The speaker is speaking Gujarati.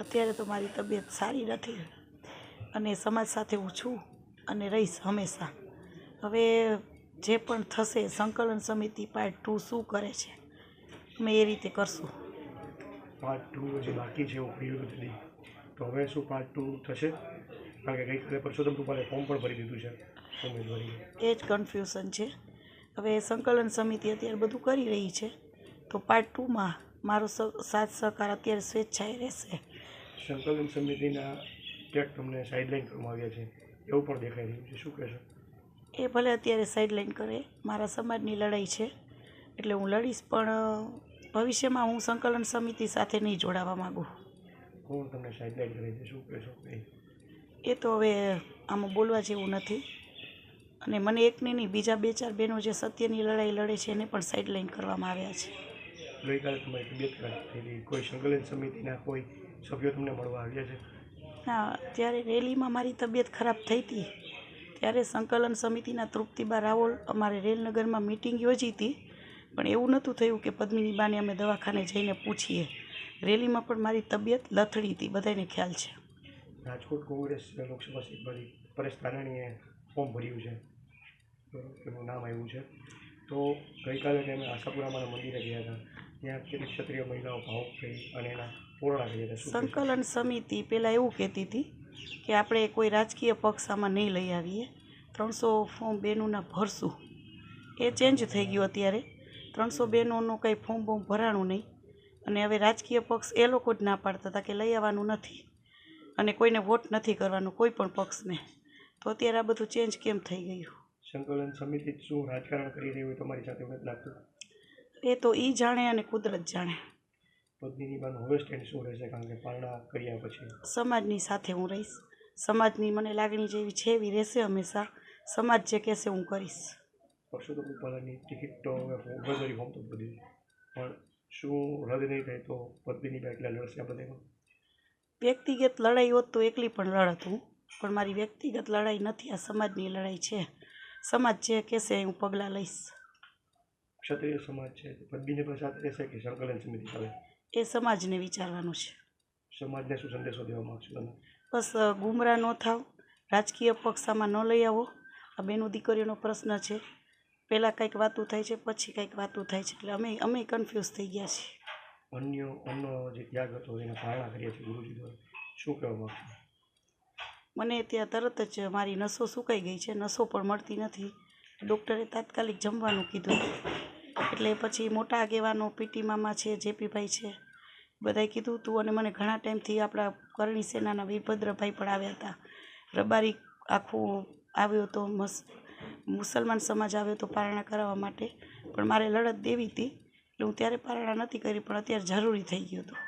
અત્યારે તો મારી તબિયત સારી નથી અને સમાજ સાથે હું છું અને રહીશ હંમેશા. હવે જે પણ થશે સંકલન સમિતિ પાર્ટ ટુ શું કરે છે અમે એ રીતે કરશું. પાર્ટ ટુ જે બાકી છે નથી. તો હવે શું પાર્ટ ટુ થશે? કારણ કે ગઈકાલે પરસોત્તમ રૂપાલે ફોર્મ પણ ભરી દીધું છે ઉમેદવારી એ જ કન્ફ્યુઝન છે. હવે સંકલન સમિતિ અત્યારે બધું કરી રહી છે. તો પાર્ટ ટુમાં મારો સાથ સહકાર અત્યારે સ્વેચ્છાએ રહેશે. સંકલન સમિતિના ક્યાંક તમને સાઇડલાઇન કરવામાં આવ્યા છે. એવું પણ દેખાઈ રહ્યું છે. શું કહેશો? એ ભલે અત્યારે સાઇડલાઇન કરે. મારા સમાજની લડાઈ છે. એટલે હું લડીશ પણ ભવિષ્યમાં હું સંકલન સમિતિ સાથે નહીં જોડાવા માગું. કોણ તમને સાઇડલાઇન કરે છે? શું કહેશો? એ. તો હવે આમાં બોલવા જેવું નથી. અને મને એક નહીં બીજા બે ચાર બહેનો જે સત્યની લડાઈ લડે છે એને પણ સાઇડલાઇન કરવામાં આવ્યા છે. ગઈકાલે તમારી તબિયત ખરાબ થઈ કોઈ સંકલન સમિતિના કોઈ સભ્યો તમને મળવા આવ્યા છે? હા ત્યારે રેલીમાં મારી તબિયત ખરાબ થઈ હતી ત્યારે સંકલન સમિતિના તૃપ્તિબા રાવલ અમારે રેલનગરમાં મિટિંગ યોજી હતી પણ એવું નહોતું થયું કે પદ્મિની બાને અમે દવાખાને જઈને પૂછીએ. રેલીમાં પણ મારી તબિયત લથડી હતી બધાને ખ્યાલ છે. રાજકોટ કોંગ્રેસ લોકસભા સીટ પરથી પરેશ ધાનાણીએ ફોર્મ ભર્યું છે. એનું નામ આવ્યું છે. તો ગઈકાલે અમે આશાપુરામાના મંદિરે ગયા હતા. ત્યાં કેટલીક ક્ષત્રિય મહિલાઓ ભાવુક થઈ અને એના સંકલન સમિતિ પહેલાં એવું કહેતી હતી કે આપણે કોઈ રાજકીય પક્ષ આમાં નહીં લઈ આવીએ. ત્રણસો ફોર્મ બહેનોના ભરશું. એ ચેન્જ થઈ ગયું અત્યારે. ત્રણસો બેનોનું કંઈ ફોર્મ બોર્મ ભરાણું નહીં. અને હવે રાજકીય પક્ષ એ લોકો જ ના પાડતા હતા કે લઈ આવવાનું નથી. અને કોઈને વોટ નથી કરવાનું કોઈ પણ પક્ષને. તો અત્યારે આ બધું ચેન્જ કેમ થઈ ગયું? સંકલન સમિતિ શું રાજકારણ કરી રહી હોય તમારી સાથે નથી લાગતું એ તો એ જાણે અને કુદરત જાણે. પદ્મિની બાનું હવે સ્ટેન્ડ શું રહેશે કારણ કે પારણા કર્યા પછી. સમાજની સાથે હું રહીશ. સમાજની મને લાગણી જેવી છે એવી રહેશે હંમેશા. સમાજ જે કહેશે હું કરીશ. પરસોત્તમ રૂપાલાની ટિકિટ તો હવે ઉમેદવારી હોમ તો બધી. પણ શું રદ નહીં થાય તો પદ્મિની બા એકલા લડશે આ બધામાં વ્યક્તિગત લડાઈ હોત તો એકલી પણ લડત હું પણ મારી વ્યક્તિગત લડાઈ નથી આ સમાજની લડાઈ છે. સમાજ જે કહેશે હું પગલાં લઈશ. ક્ષત્રિય સમાજ છે. પદ્મિની પણ સાથે રહેશે કે સંકલન સમિતિ ચાલે એ સમાજને વિચારવાનું છે. સમાજને શું સંદેશો દેવા માગશો તમે? બસ ગુમરા ન થાવ રાજકીય પક્ષામાં ન લઈ આવો. આ બેનો દીકરીઓનો પ્રશ્ન છે. પહેલાં કંઈક વાતું થાય છે પછી કંઈક વાતું થાય છે. એટલે અમે અમે કન્ફ્યુઝ થઈ ગયા છીએ. અન્ય અન્ય જે ત્યાગ હતો એને પારણા કરીએ છે ગુરુજી દ્વારા. શું કહેવા માગશો? મને ત્યાં તરત જ મારી નસો સુકાઈ ગઈ છે. નસો પણ મળતી નથી. ડૉક્ટરે તાત્કાલિક જમવાનું કીધું. એટલે પછી મોટા આગેવાનો પીટી મામા છે, જેપીભાઈ છે, બધાએ કીધું, તું અને મને ઘણા ટાઈમથી આપણા કરણી સેનાના વીરભદ્રભાઈ પણ આવ્યા હતા. રબારી આખું આવ્યો હતો મસ, મુસલમાન સમાજ આવ્યો હતો પારણા કરાવવા માટે. પણ મારે લડત દેવી હતી, એટલે હું ત્યારે પારણા નથી કરી, પણ અત્યારે જરૂરી થઈ ગયું હતું.